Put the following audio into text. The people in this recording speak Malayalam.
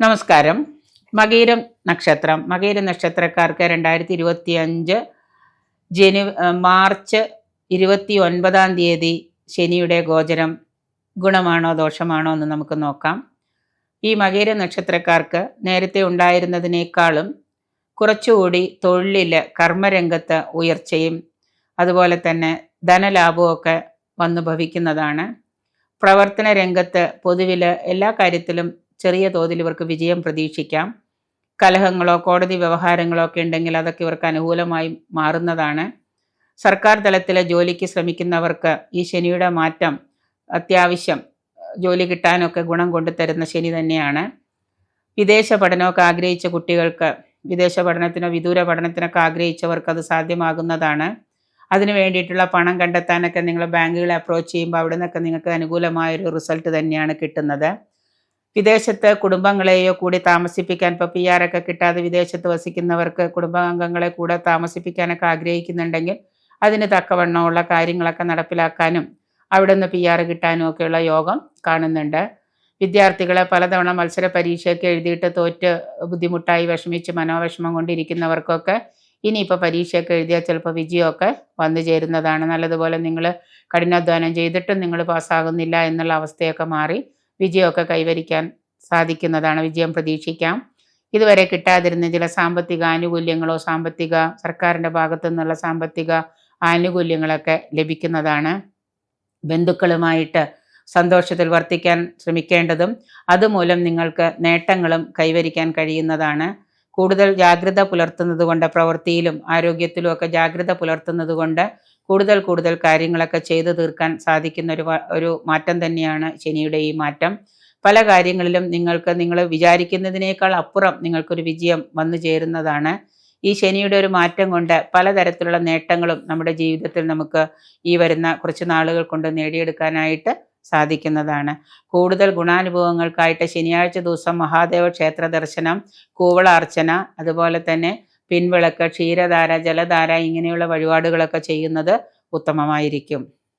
നമസ്കാരം. മകീരം നക്ഷത്രം. മകീര നക്ഷത്രക്കാർക്ക് രണ്ടായിരത്തി ഇരുപത്തി അഞ്ച് ജനു മാർച്ച് ഇരുപത്തി ഒൻപതാം തീയതി ശനിയുടെ ഗോചരം ഗുണമാണോ ദോഷമാണോ എന്ന് നമുക്ക് നോക്കാം. ഈ മകീര നക്ഷത്രക്കാർക്ക് നേരത്തെ ഉണ്ടായിരുന്നതിനേക്കാളും കുറച്ചുകൂടി തൊഴിലിൽ കർമ്മരംഗത്ത് ഉയർച്ചയും അതുപോലെ തന്നെ ധനലാഭവും ഒക്കെ വന്നു ഭവിക്കുന്നതാണ് പ്രവർത്തന രംഗത്ത് പൊതുവിൽ എല്ലാ കാര്യത്തിലും ചെറിയ തോതിൽ ഇവർക്ക് വിജയം പ്രതീക്ഷിക്കാം. കലഹങ്ങളോ കോടതി വ്യവഹാരങ്ങളോ ഒക്കെ ഉണ്ടെങ്കിൽ അതൊക്കെ ഇവർക്ക് അനുകൂലമായി മാറുന്നതാണ്. സർക്കാർ തലത്തിലെ ജോലിക്ക് ശ്രമിക്കുന്നവർക്ക് ഈ ശനിയുടെ മാറ്റം അത്യാവശ്യം ജോലി കിട്ടാനൊക്കെ ഗുണം കൊണ്ടുതരുന്ന ശനി തന്നെയാണ്. വിദേശ പഠനമൊക്കെ ആഗ്രഹിച്ച കുട്ടികൾക്ക് വിദേശ പഠനത്തിനോ വിദൂര പഠനത്തിനൊക്കെ ആഗ്രഹിച്ചവർക്ക് അത് സാധ്യമാകുന്നതാണ്. അതിന് വേണ്ടിയിട്ടുള്ള പണം കണ്ടെത്താനൊക്കെ നിങ്ങൾ ബാങ്കുകളെ അപ്രോച്ച് ചെയ്യുമ്പോൾ അവിടെ നിന്നൊക്കെ നിങ്ങൾക്ക് അനുകൂലമായൊരു റിസൾട്ട് തന്നെയാണ് കിട്ടുന്നത്. വിദേശത്ത് കുടുംബങ്ങളെയോ കൂടി താമസിപ്പിക്കാൻ ഇപ്പോൾ പി ആർ ഒക്കെ കിട്ടാതെ വിദേശത്ത് വസിക്കുന്നവർക്ക് കുടുംബാംഗങ്ങളെ കൂടെ താമസിപ്പിക്കാനൊക്കെ ആഗ്രഹിക്കുന്നുണ്ടെങ്കിൽ അതിന് തക്കവണ്ണമുള്ള കാര്യങ്ങളൊക്കെ നടപ്പിലാക്കാനും അവിടെ നിന്ന് പി ആർ കിട്ടാനും ഒക്കെയുള്ള യോഗം കാണുന്നുണ്ട്. വിദ്യാർത്ഥികളെ പലതവണ മത്സര പരീക്ഷയൊക്കെ എഴുതിയിട്ട് തോറ്റ് ബുദ്ധിമുട്ടായി വിഷമിച്ച് മനോവിഷമം കൊണ്ടിരിക്കുന്നവർക്കൊക്കെ ഇനിയിപ്പോൾ പരീക്ഷയൊക്കെ എഴുതിയാൽ ചിലപ്പോൾ വിജയമൊക്കെ വന്നു ചേരുന്നതാണ്. നല്ലതുപോലെ നിങ്ങൾ കഠിനാധ്വാനം ചെയ്തിട്ടും നിങ്ങൾ പാസ്സാകുന്നില്ല എന്നുള്ള അവസ്ഥയൊക്കെ മാറി വിജയമൊക്കെ കൈവരിക്കാൻ സാധിക്കുന്നതാണ്. വിജയം പ്രതീക്ഷിക്കാം. ഇതുവരെ കിട്ടാതിരുന്ന ചില സാമ്പത്തിക ആനുകൂല്യങ്ങളോ സാമ്പത്തിക സർക്കാരിന്റെ ഭാഗത്തു നിന്നുള്ള സാമ്പത്തിക ആനുകൂല്യങ്ങളൊക്കെ ലഭിക്കുന്നതാണ്. ബന്ധുക്കളുമായിട്ട് സന്തോഷത്തിൽ വർത്തിക്കാൻ ശ്രമിക്കേണ്ടതും അതുമൂലം നിങ്ങൾക്ക് നേട്ടങ്ങളും കൈവരിക്കാൻ കഴിയുന്നതാണ്. കൂടുതൽ ജാഗ്രത പുലർത്തുന്നത് കൊണ്ട് പ്രവൃത്തിയിലും ആരോഗ്യത്തിലും ഒക്കെ ജാഗ്രത പുലർത്തുന്നത് കൊണ്ട് കൂടുതൽ കൂടുതൽ കാര്യങ്ങളൊക്കെ ചെയ്തു തീർക്കാൻ സാധിക്കുന്ന ഒരു ഒരു മാറ്റം തന്നെയാണ് ശനിയുടെ ഈ മാറ്റം. പല കാര്യങ്ങളിലും നിങ്ങൾക്ക് നിങ്ങൾ വിചാരിക്കുന്നതിനേക്കാൾ അപ്പുറം നിങ്ങൾക്കൊരു വിജയം വന്നു ചേരുന്നതാണ്. ഈ ശനിയുടെ ഒരു മാറ്റം കൊണ്ട് പലതരത്തിലുള്ള നേട്ടങ്ങളും നമ്മുടെ ജീവിതത്തിൽ നമുക്ക് ഈ വരുന്ന കുറച്ച് നാളുകൾ കൊണ്ട് നേടിയെടുക്കാനായിട്ട് സാധിക്കുന്നതാണ്. കൂടുതൽ ഗുണാനുഭവങ്ങൾക്കായിട്ട് ശനിയാഴ്ച ദിവസം മഹാദേവ ക്ഷേത്ര ദർശനം കൂവളാർച്ചന അതുപോലെ തന്നെ പിൻവിളക്ക് ക്ഷീരധാര ജലധാര ഇങ്ങനെയുള്ള വഴിപാടുകളൊക്കെ ചെയ്യുന്നത് ഉത്തമമായിരിക്കും.